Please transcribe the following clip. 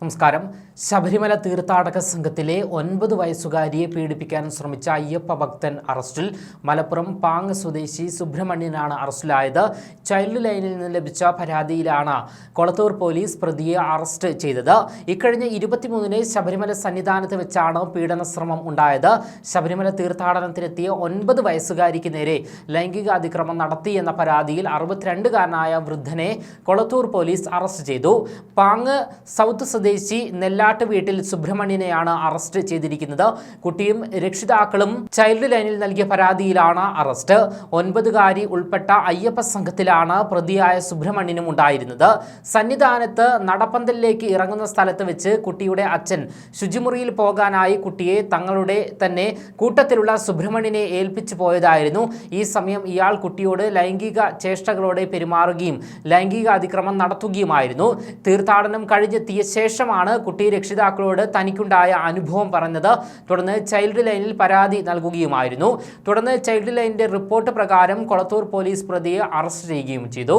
നമസ്കാരം. ശബരിമല തീർത്ഥാടക സംഘത്തിലെ ഒൻപത് വയസ്സുകാരിയെ പീഡിപ്പിക്കാൻ ശ്രമിച്ച അയ്യപ്പ ഭക്തൻ അറസ്റ്റിൽ മലപ്പുറം പാങ് സ്വദേശി സുബ്രഹ്മണ്യനാണ് അറസ്റ്റിലായത്. ചൈൽഡ് ലൈനിൽ നിന്ന് ലഭിച്ച പരാതിയിലാണ് കൊളത്തൂർ പോലീസ് പ്രതിയെ അറസ്റ്റ് ചെയ്തത്. ഇക്കഴിഞ്ഞ ഇരുപത്തിമൂന്നിന് ശബരിമല സന്നിധാനത്ത് വെച്ചാണ് പീഡനശ്രമം ഉണ്ടായത്. ശബരിമല തീർത്ഥാടനത്തിനെത്തിയ ഒൻപത് വയസ്സുകാരിക്ക് നേരെ ലൈംഗിക അതിക്രമം നടത്തിയെന്ന പരാതിയിൽ അറുപത്തിരണ്ടുകാരനായ വൃദ്ധനെ കൊളത്തൂർ പോലീസ് അറസ്റ്റ് ചെയ്തു. പാങ് സൗത്ത് സ്വദേശി നെല്ലാട്ട് വീട്ടിൽ സുബ്രഹ്മണ്യനെയാണ് അറസ്റ്റ് ചെയ്തിരിക്കുന്നത്. കുട്ടിയും രക്ഷിതാക്കളും ചൈൽഡ് ലൈനിൽ നൽകിയ പരാതിയിലാണ് അറസ്റ്റ്. ഒൻപതുകാരി ഉൾപ്പെട്ട അയ്യപ്പ സംഘത്തിലാണ് പ്രതിയായ സുബ്രഹ്മണ്യനും ഉണ്ടായിരുന്നത്. സന്നിധാനത്ത് നടപ്പന്തലിലേക്ക് ഇറങ്ങുന്ന സ്ഥലത്ത് വെച്ച് കുട്ടിയുടെ അച്ഛൻ ശുചിമുറിയിൽ പോകാനായി കുട്ടിയെ തങ്ങളുടെ തന്നെ കൂട്ടത്തിലുള്ള സുബ്രഹ്മണ്യനെ ഏൽപ്പിച്ചു പോയതായിരുന്നു. ഈ സമയം ഇയാൾ കുട്ടിയോട് ലൈംഗിക ചേഷ്ടകളോടെ പെരുമാറുകയും ലൈംഗിക അതിക്രമം നടത്തുകയുമായിരുന്നു. തീർത്ഥാടനം കഴിഞ്ഞെത്തിയ ശേഷമാണ് കുട്ടി രക്ഷിതാക്കളോട് തനിക്കുണ്ടായ അനുഭവം പറഞ്ഞത് തുടർന്ന് ചൈൽഡ് ലൈനിൽ പരാതി നൽകുകയുമായിരുന്നു. തുടർന്ന് ചൈൽഡ് ലൈനിന്റെ റിപ്പോർട്ട് പ്രകാരം കൊളത്തൂർ പോലീസ് പ്രതിയെ അറസ്റ്റ് ചെയ്യുകയും ചെയ്തു.